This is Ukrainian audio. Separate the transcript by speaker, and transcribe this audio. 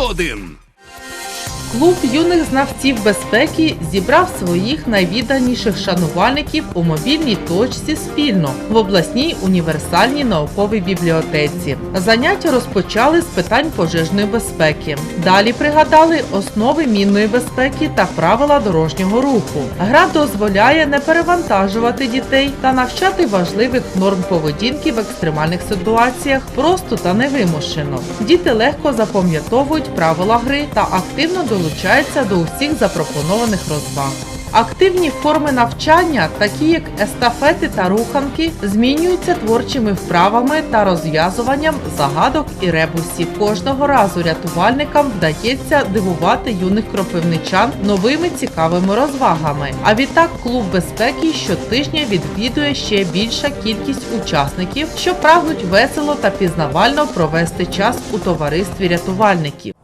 Speaker 1: 101.
Speaker 2: Клуб юних знавців безпеки зібрав своїх найвідданіших шанувальників у мобільній точці спільно в обласній універсальній науковій бібліотеці. Заняття розпочали з питань пожежної безпеки. Далі пригадали основи мінної безпеки та правила дорожнього руху. Гра дозволяє не перевантажувати дітей та навчати важливих норм поведінки в екстремальних ситуаціях просто та невимушено. Діти легко запам'ятовують правила гри та активно долучаються до усіх запропонованих розваг. Активні форми навчання, такі як естафети та руханки, змінюються творчими вправами та розв'язуванням загадок і ребусів. Кожного разу рятувальникам вдається дивувати юних кропивничан новими цікавими розвагами. А відтак клуб безпеки щотижня відвідує ще більша кількість учасників, що прагнуть весело та пізнавально провести час у товаристві рятувальників.